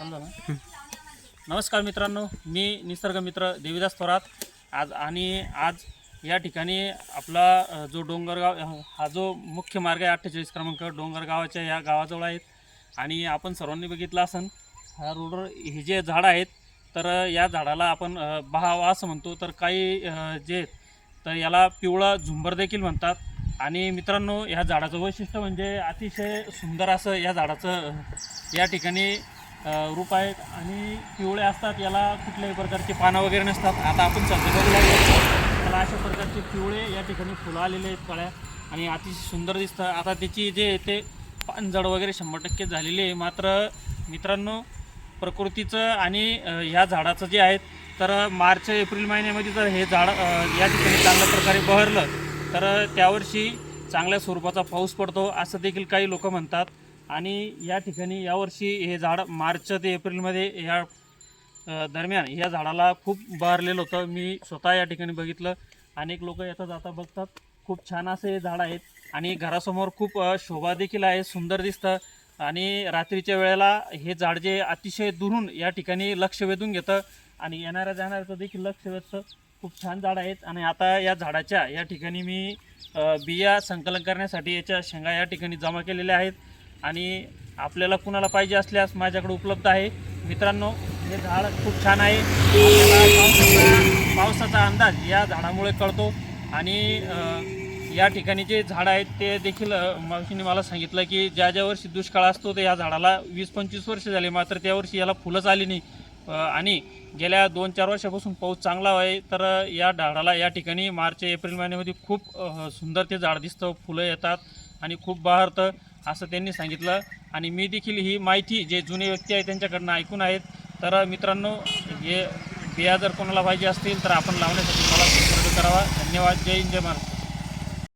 नमस्कार मित्रांनो मी निसर्ग मित्र देवीदास थोरात. आज आणि आज या ठिकाणी आपला जो डोंगरगाव हा जो मुख्य मार्ग आहे अठ्ठेचाळीस क्रमांक डोंगरगावाच्या या गावाजवळ आहेत. आणि आपण सर्वांनी बघितलं असन ह्या रोडवर हे जे झाडं आहेत तर या झाडाला आपण बहावा असं म्हणतो. तर काही जे तर याला पिवळा झुंबर देखील म्हणतात. आणि मित्रांनो ह्या झाडाचं वैशिष्ट्य म्हणजे अतिशय सुंदर असं या झाडाचं या ठिकाणी रूप आहेत आणि पिवळे असतात याला कुठल्याही प्रकारची पानं वगैरे नसतात. आता आपण सध्या बघू त्याला अशा प्रकारचे पिवळे या ठिकाणी फुलं आलेले आहेत कळ्या आणि अतिशय सुंदर दिसतं. आता त्याची जे ते पानझड वगैरे शंभर टक्के झालेली आहे. मात्र मित्रांनो प्रकृतीचं आणि ह्या झाडाचं जे आहेत तर मार्च एप्रिल महिन्यामध्ये जर हे झाड या ठिकाणी चांगल्या प्रकारे बहरलं तर त्यावर्षी चांगल्या स्वरूपाचा पाऊस पडतो असं देखील काही लोक म्हणतात. आणि या ठिकाणी यावर्षी हे झाड मार्च ते एप्रिलमध्ये या दरम्यान या झाडाला खूप बहरलेलं होतं. मी स्वतः या ठिकाणी बघितलं. अनेक लोक येता जाता बघतात. खूप छान असे हे झाड आहेत. आणि घरासमोर खूप शोभा देखील आहे. सुंदर दिसतं. आणि रात्रीच्या वेळेला हे झाड जे अतिशय दुरून या ठिकाणी लक्ष वेधून घेतं. आणि येणाऱ्या जाणाऱ्याचं देखील लक्ष वेधतं. खूप छान झाड आहेत. आणि आता या झाडाच्या या ठिकाणी मी बिया संकलन करण्यासाठी याच्या शेंगा या ठिकाणी जमा केलेल्या आहेत. आणि आपल्याला कुणाला पाहिजे असल्यास माझ्याकडे उपलब्ध आहे. मित्रांनो हे झाड खूप छान आहे. पावसाचा पावसाचा अंदाज या झाडामुळे कळतो. आणि या ठिकाणी जे झाडं आहेत ते देखील मावशीने मला सांगितलं की ज्या ज्या वर्षी दुष्काळ असतो तर या झाडाला वीस पंचवीस वर्ष झाले. मात्र त्या वर्षी याला फुलंच आली नाही. आणि गेल्या दोन चार वर्षापासून पाऊस चांगला आहे तर या झाडाला या ठिकाणी मार्च एप्रिल महिन्यामध्ये खूप सुंदर ते झाड दिसतं. फुलं येतात. आणि खूप बहारतं असं त्यांनी सांगितलं. आणि मी देखील ही माहिती जे जुने व्यक्ती आहेत त्यांच्याकडनं ऐकून आहेत. तर मित्रांनो हे बिया जर कोणाला पाहिजे असतील तर आपण लावण्यासाठी मला संपर्क करावा. धन्यवाद. जय हिंद जय महाराष्ट्र.